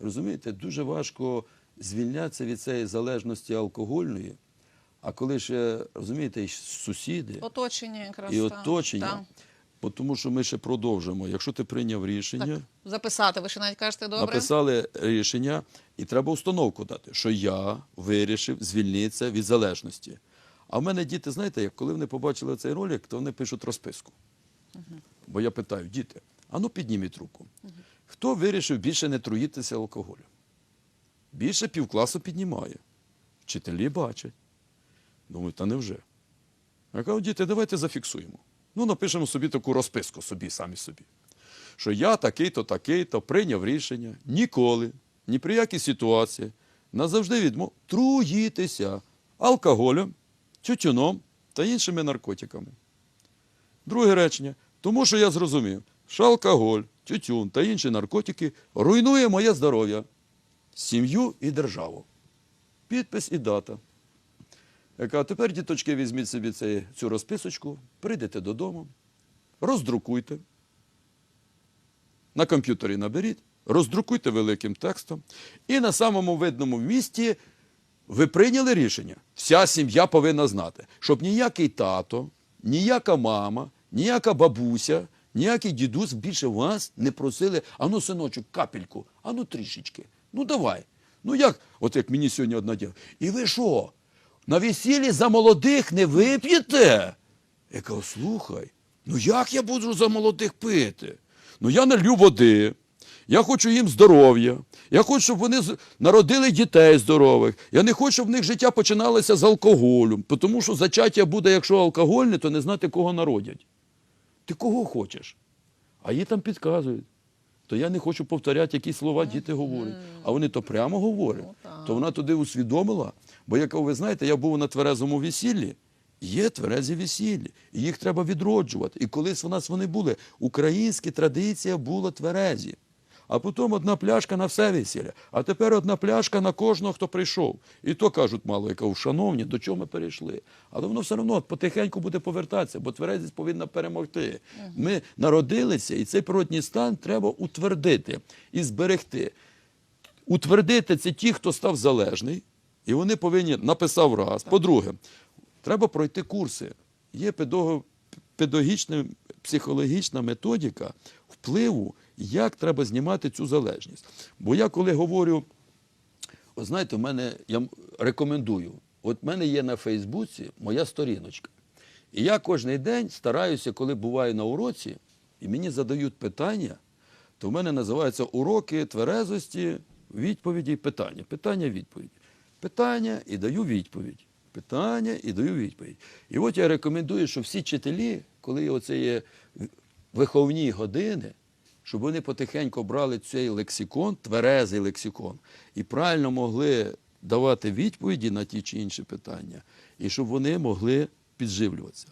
розумієте, дуже важко звільнятися від цієї залежності алкогольної. А коли ще, розумієте, і сусіди, Оточення якраз. і оточення, бо тому що ми ще продовжимо. Якщо ти прийняв рішення, Так, записати, ви ще навіть кажете добре. написали рішення, і треба установку дати, що я вирішив звільнитися від залежності. А в мене діти, знаєте, як коли вони побачили цей ролик, то вони пишуть розписку. Бо я питаю, діти, а ну підніміть руку. Хто вирішив більше не труїтися алкоголем? Більше півкласу піднімає. Вчителі бачать. Думаю, та невже? Я кажу, діти, давайте зафіксуємо. Ну, напишемо собі таку розписку собі, самі собі. Що я такий-то, такий-то прийняв рішення ніколи, ні при якій ситуації, назавжди відмов труїтися алкоголем, тютюном та іншими наркотиками. Друге речення. Тому що я зрозумів, що алкоголь, тютюн та інші наркотики руйнує моє здоров'я, сім'ю і державу. Підпис і дата. Яка тепер, діточки, візьміть собі цю розписочку, прийдете додому, роздрукуйте, на комп'ютері наберіть, роздрукуйте великим текстом, і на самому видному місці ви прийняли рішення. Вся сім'я повинна знати, щоб ніякий тато, ніяка мама, ніяка бабуся, ніякий дідусь більше вас не просили, ану, синочок, капельку, ану трішечки. Ну давай. Ну як, от як мені сьогодні одна діла. І ви що? На весіллі за молодих не вип'єте? Я кажу, слухай, ну як я буду за молодих пити? Ну я налью води, я хочу їм здоров'я, я хочу, щоб вони народили дітей здорових. Я не хочу, щоб в них життя починалося з алкоголю, тому що зачаття буде, якщо алкогольне, то не знати, кого народять. Ти кого хочеш? А їй там підказують. То я не хочу повторяти, які слова діти говорять. А вони то прямо говорять. Ну, так. То вона туди усвідомила. Бо, як ви знаєте, я був на тверезому весіллі. Є тверезі весіллі, їх треба відроджувати. І колись у нас вони були. Українська традиція була тверезі. А потім одна пляшка на все весілля, а тепер одна пляшка на кожного, хто прийшов. І то кажуть, мало, я кажу, шановні, до чого ми перейшли. Але воно все одно потихеньку буде повертатися, бо тверезість повинна перемогти. Ми народилися, і цей природній стан треба утвердити і зберегти. Утвердити це ті, хто став залежний, і вони повинні написав раз. По-друге, треба пройти курси. Є педого- педагогічна, психологічна методика впливу, як треба знімати цю залежність. Бо я коли говорю, знаєте, в мене я рекомендую. От в мене є на Фейсбуці моя сторіночка. І я кожен день стараюся, коли буваю на уроці, і мені задають питання, то в мене називаються уроки тверезості, відповіді і питання. Питання, відповіді. Питання і даю відповідь. Питання і даю відповідь. І от я рекомендую, що всі вчителі, коли оце є виховні години, щоб вони потихеньку брали цей лексикон, тверезий лексикон, і правильно могли давати відповіді на ті чи інші питання, і щоб вони могли підживлюватися.